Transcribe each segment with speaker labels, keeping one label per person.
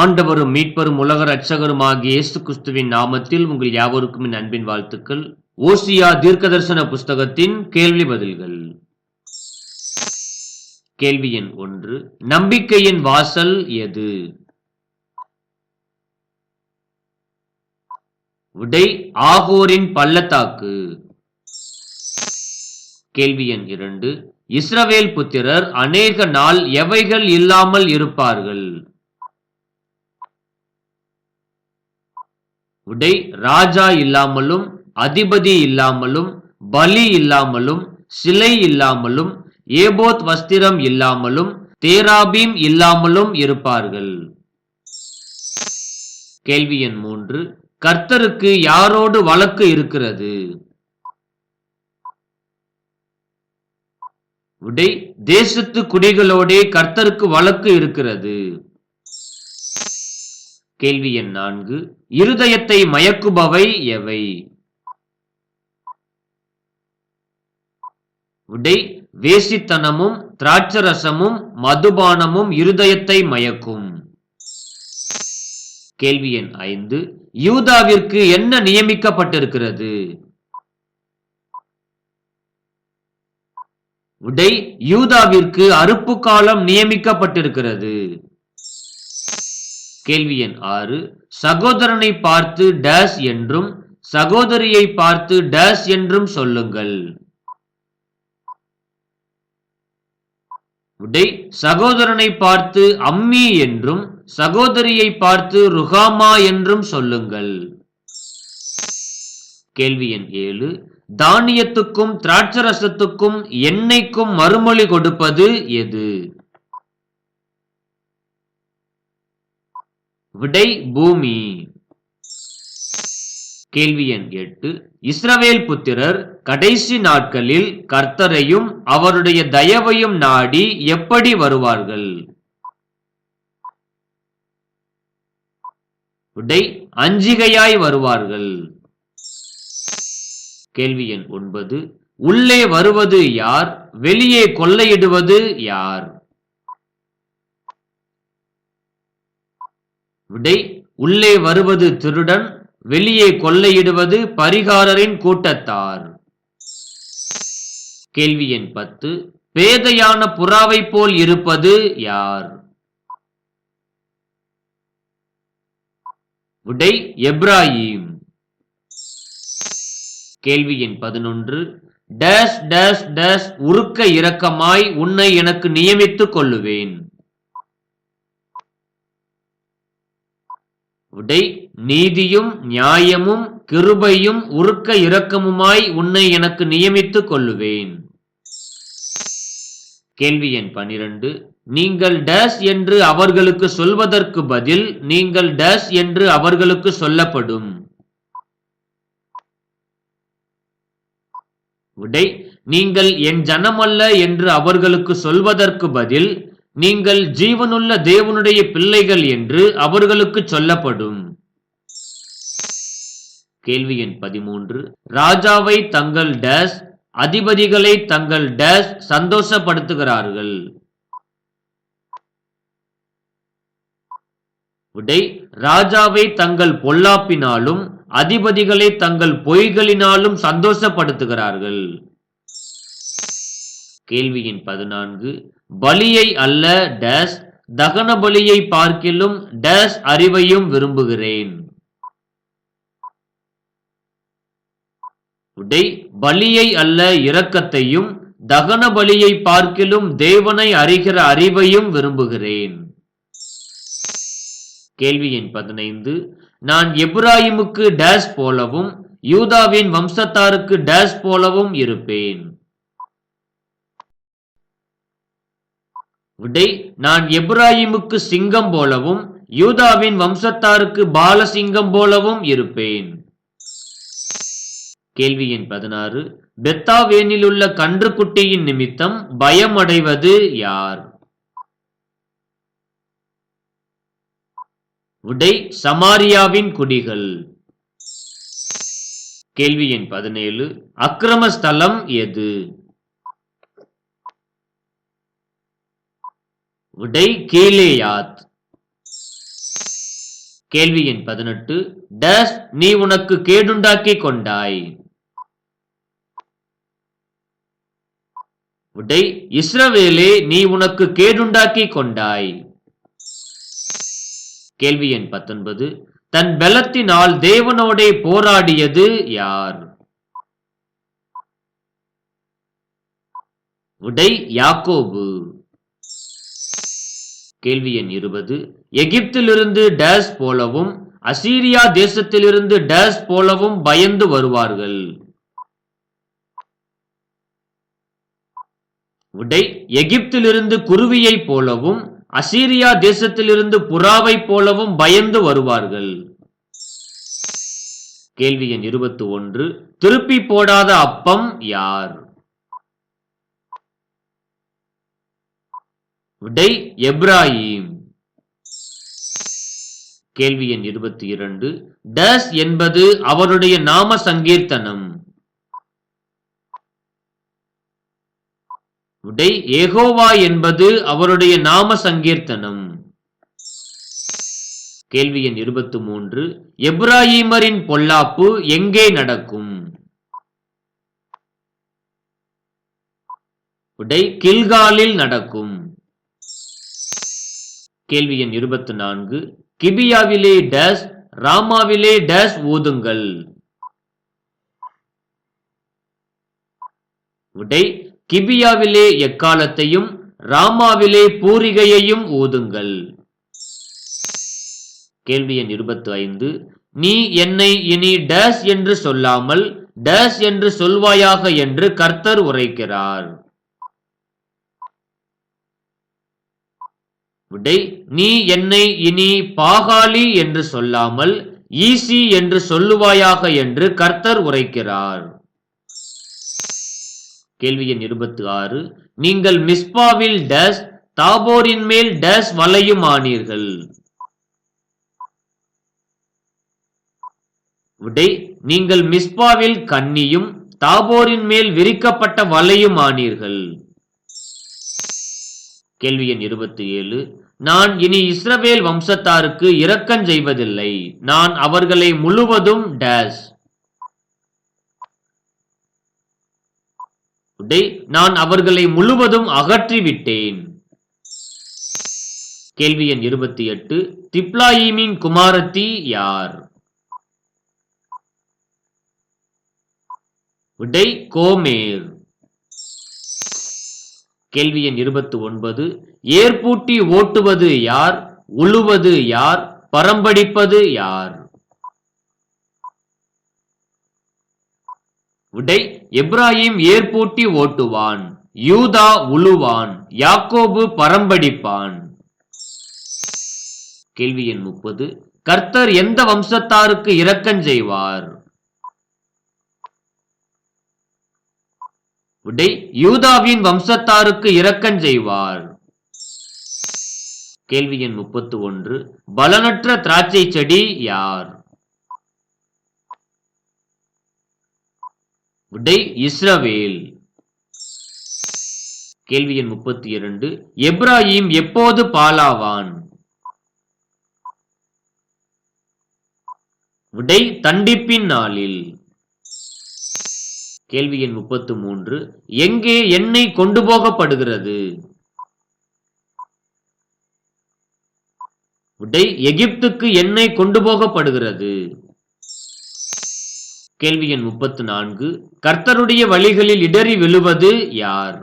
Speaker 1: ஆண்டவரும் மீட்பரும் உலக ரட்சகருமாகிய இயேசு கிறிஸ்துவின் நாமத்தில் உங்கள் யாவருக்கும் என் அன்பின் வாழ்த்துக்கள். ஓசியா தீர்க்கதர்சன புஸ்தகத்தின் கேள்வி பதில்கள். கேள்வி எண் ஒன்று. நம்பிக்கையின் வாசல் எது? விடை ஆகோரின் பள்ளத்தாக்கு. கேள்வி எண் இரண்டு. இஸ்ரவேல் புத்திரர் அநேக நாள் எவைகள் இல்லாமல் இருப்பார்கள்? உடை ராஜா இல்லாமலும் அதிபதி இல்லாமலும் பலி இல்லாமலும் சிலை இல்லாமலும் ஏபோத் வஸ்திரம் இல்லாமலும் தேராபீம் இல்லாமலும் இருப்பார்கள். கேள்வி எண் மூன்று. கர்த்தருக்கு யாரோடு வழக்கு இருக்கிறது? விடை தேசத்து குடிகளோடே கர்த்தருக்கு வழக்கு இருக்கிறது. கேள்வி எண் நான்கு இருதயத்தை மயக்குபவை எவை? விடை வேசித்தனமும் திராட்சரசமும் மதுபானமும் இருதயத்தை மயக்கும். கேள்வி எண் ஐந்து யூதாவிற்கு என்ன நியமிக்கப்பட்டிருக்கிறது? விடை யூதாவிற்கு அறுப்பு காலம் நியமிக்கப்பட்டிருக்கிறது. கேள்வி எண் ஆறு. சகோதரனை பார்த்து டேஸ் என்றும் சகோதரியை பார்த்து டேஸ் என்றும் சொல்லுங்கள். விடை சகோதரனை பார்த்து அம்மி என்றும் சகோதரியை பார்த்து ருகாமா என்றும் சொல்லுங்கள். கேள்வி எண் ஏழு. தானியத்துக்கும் திராட்சரசத்துக்கும் எண்ணெய்க்கும் மறுமொழி கொடுப்பது எது? விடை பூமி. கேள்வி எண் எட்டு. இஸ்ரவேல் புத்திரர் கடைசி நாட்களில் கர்த்தரையும் அவருடைய தயவையும் நாடி எப்படி வருவார்கள்? விடை அஞ்சிகையாய் வருவார்கள். கேள்வி எண் ஒன்பது. உள்ளே வருவது யார்? வெளியே கொள்ளையிடுவது யார்? விடை உள்ளே வருவது திருடன் வெளியே கொள்ளையிடுவது பரிகாரரின் கூட்டத்தார். கேள்வி எண் பத்து. பேதையான புறாவை போல் இருப்பது யார்? விடை எப்ராஹிம் கேள்வி எண் பதினொன்று. டேஷ் டேஷ் டேஷ் உருக்க இரக்கமாய் உன்னை எனக்கு நியமித்துக் கொள்ளுவேன். உடை நீதியும் நியாயமும் கிருபையும் உருக்க இரக்கமுமாய் உன்னை எனக்கு நியமித்துக் கொள்ளுவேன். கேள்வி எண் பனிரெண்டு. நீங்கள் டேஸ் என்று அவர்களுக்கு சொல்வதற்கு பதில் நீங்கள் டேஸ் என்று அவர்களுக்கு சொல்லப்படும். உடை நீங்கள் என் ஜனமல்ல என்று அவர்களுக்கு சொல்வதற்கு பதில் நீங்கள் ஜீவனுள்ள தேவனுடைய பிள்ளைகள் என்று அவர்களுக்கு சொல்லப்படும். கேள்வி எண் பதிமூன்று. ராஜாவை தங்கள் டேஸ் அதிபதிகளை தங்கள் டேஸ் சந்தோஷப்படுத்துகிறார்கள். விடை ராஜாவை தங்கள் பொல்லாப்பினாலும் அதிபதிகளை தங்கள் பொய்களினாலும் சந்தோஷப்படுத்துகிறார்கள். கேள்வியின் பதினான்கு. பலியை அல்ல டேஸ் தகன பலியை பார்க்கிலும் டேஸ் அறிவையும் விரும்புகிறேன். விடை பலியை அல்ல இரக்கத்தையும் தகன பலியை பார்க்கிலும் தேவனை அறிகிற அறிவையும் விரும்புகிறேன். கேள்வி எண் பதினைந்து. நான் எப்ராஹிமுக்கு டேஸ் போலவும் யூதாவின் வம்சத்தாருக்கு டேஸ் போலவும் இருப்பேன். விடை நான் எப்ராஹிமுக்கு சிங்கம் போலவும் யூதாவின் வம்சத்தாருக்கு பாலசிங்கம் போலவும் இருப்பேன். கேள்வி எண் பதினாறு. பெத்தாவேனில் உள்ள கன்றுக்குட்டியின் நிமித்தம் பயம் அடைவது யார்? விடை சமாரியாவின் குடிகள். கேள்வி எண் பதினேழு. அக்கிரம ஸ்தலம் எது? விடை கேலேயாத் கேள்வி எண் பதினெட்டு. டஸ் நீ உனக்கு கேடுண்டாக்கிக் கொண்டாய். விடை இஸ்ரவேலே நீ உனக்கு கேடுண்டாக்கி கொண்டாய். கேள்வி எண் பத்தொன்பது. தன் பலத்தினால் தேவனோடே போராடியது யார்? விடை யாக்கோபு. கேள்வி எண் இருபது. எகிப்திலிருந்து டேஸ் போலவும் அசீரியா தேசத்திலிருந்து டேஸ் போலவும் பயந்து வருவார்கள். விடை எகிப்திலிருந்து குருவியைப் போலவும் அசீரியா தேசத்திலிருந்து புறாவைப் போலவும் பயந்து வருவார்கள். கேள்வி எண் இருபத்தி ஒன்று. திருப்பி போடாத அப்பம் யார்? விடை எப்ராஹிம். கேள்வி எண் இருபத்தி இரண்டு டஸ் என்பது அவருடைய நாம சங்கீர்த்தனம். விடை ஏகோவா என்பது அவருடைய நாம சங்கீர்த்தனம். கேள்வி எண் இருபத்தி மூன்று எப்ராஹிமரின் பொல்லாப்பு எங்கே நடக்கும்? விடை கில்காலில் நடக்கும். கேள்வி எண் இருபத்தி நான்கு. கிபியாவிலே டேஸ் ராமாவிலே டேஸ் ஊதுங்கள் விடை கிபியாவிலே எக்காலத்தையும் ராமாவிலே பூரிகையையும் ஊதுங்கள் கேள்வி எண் இருபத்தி ஐந்து. நீ என்னை இனி டேஸ் என்று சொல்லாமல் டேஸ் என்று சொல்வாயாக என்று கர்த்தர் உரைக்கிறார். விடை நீ என்னை இனி பாகாலி என்று சொல்லாமல் ஈசி என்று சொல்லுவாயாக என்று கர்த்தர் உரைக்கிறார். கேள்வி எண் இருபத்தி ஆறு நீங்கள் மிஸ்பாவில் டேஸ் தாபோரின் மேல் டேஸ் வலையும் ஆனீர்கள். விடை நீங்கள் மிஸ்பாவில் கன்னியும் தாபோரின் மேல் விரிக்கப்பட்ட வலையும் ஆனீர்கள். கேள்வி எண் இருபத்தி ஏழு நான் இனி இஸ்ரவேல் வம்சத்தாருக்கு இரக்கம் செய்வதில்லை. நான் அவர்களை முழுவதும் டேஸ். நான் அவர்களை முழுவதும் அகற்றிவிட்டேன். கேள்வி எண் இருபத்தி எட்டு. திப்லாயிமின் குமாரத்தி யார்? விடை கோமேர். கேள்வி எண் இருபத்தி ஒன்பது ஏற்பூட்டி ஓட்டுவது யார் உழுவது யார் பரம்படிப்பது யார்? விடை எப்ராஹிம் ஏற்பூட்டி ஓட்டுவான் யூதா உழுவான் யாக்கோபு பரம்படிப்பான். கேள்வி எண் முப்பது கர்த்தர் எந்த வம்சத்தாருக்கு இரக்கம் செய்வார்? உடை யூதாவின் வம்சத்தாருக்கு இரக்கன் செய்வார். கேள்வி எண் முப்பத்து ஒன்று பலனற்ற திராட்சை செடி யார்? விடை இஸ்ரவேல். கேள்வி எண் முப்பத்தி இரண்டு எப்ராஹிம் எப்போது பாலாவான்? விடை தண்டிப்பின் நாளில். கேள்வி எண் முப்பத்து மூன்று. எங்கே எண்ணெய் கொண்டு போகப்படுகிறது? விடை எகிப்துக்கு எண்ணெய் கொண்டு போகப்படுகிறது. கேள்வி எண் முப்பத்து நான்கு. கர்த்தருடைய வழிகளில் இடறி விழுவது யார்?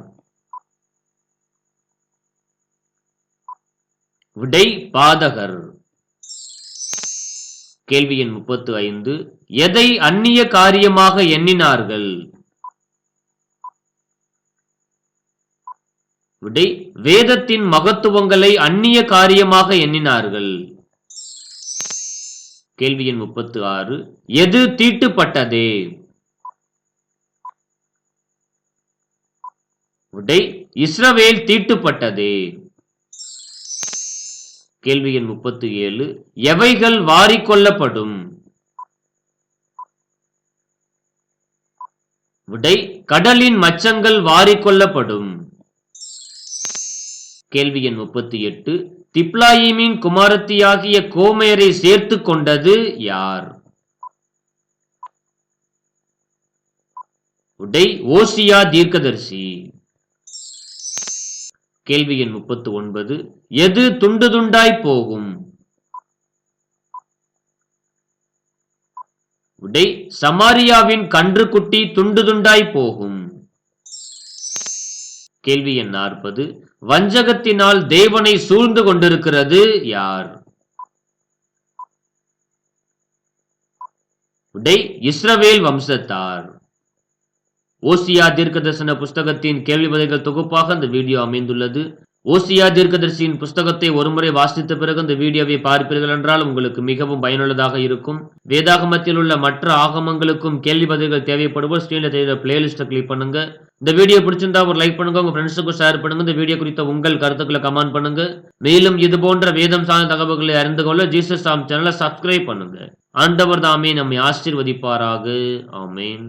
Speaker 1: விடை பாதகர். கேள்வி எண் முப்பத்து ஐந்து. எதை அந்நிய காரியமாக எண்ணினார்கள்? வேதத்தின் மகத்துவங்களை அந்நிய காரியமாக எண்ணினார்கள். கேள்வி எண் முப்பத்து ஆறு எது தீட்டுப்பட்டதே? விடை இஸ்ரவேல் தீட்டுப்பட்டதே. கேள்வி எண் முப்பத்து ஏழு எவைகள் வாரிக்கொள்ளப்படும் விடை கடலின் மச்சங்கள் வாரிக்கொள்ளப்படும் கேள்வி எண் முப்பத்தி எட்டு. திப்லாயிமின் குமாரத்தியாகிய கோமேரை சேர்த்து கொண்டது யார்? உடை ஓசியா தீர்க்கதர்சி. கேள்வி எண் முப்பத்தி ஒன்பது. எது துண்டு துண்டாய் போகும்? உடை சமாரியாவின் கன்றுக்குட்டி துண்டு துண்டாய் போகும். கேள்வி எண் நாற்பது. வஞ்சகத்தினால் தேவனை சூழ்ந்து கொண்டிருக்கிறது யார்? உடை இஸ்ரவேல் வம்சத்தார். ஓசியா தீர்க்கதரிசன புஸ்தகத்தின் கேள்வி பதில்கள் தொகுப்பாக இந்த வீடியோ அமைந்துள்ளது. ஓசியா தீர்க்கதரிசியின் புஸ்தகத்தை ஒருமுறை வாசித்த பிறகு இந்த வீடியோவை பார்ப்பீர்கள் என்றால் உங்களுக்கு மிகவும் பயனுள்ளதாக இருக்கும். வேதாகமத்தில் உள்ள மற்ற ஆகமங்களுக்கும் கேள்வி பதில்கள் தேவைப்படுவோர் ஸ்க்ரீனில் தெரியுற பிளேலிஸ்ட்டை கிளிக் பண்ணுங்க. இந்த வீடியோ பிடிச்சிருந்தா ஒரு லைக் பண்ணுங்க. உங்க ஃப்ரெண்ட்ஸுக்கும் ஷேர் பண்ணுங்க. இந்த வீடியோ குறித்த உங்கள் கருத்துக்களை கமெண்ட் பண்ணுங்க. மேலும் இது போன்ற வேதம் சார்ந்த தகவல்களை அறிந்து கொள்ள ஜீசஸ் சாம் சேனலை சப்ஸ்கிரைப் பண்ணுங்க. ஆண்டவர் தாமே நம்மை ஆசீர்வதிப்பாராக. ஆமேன்.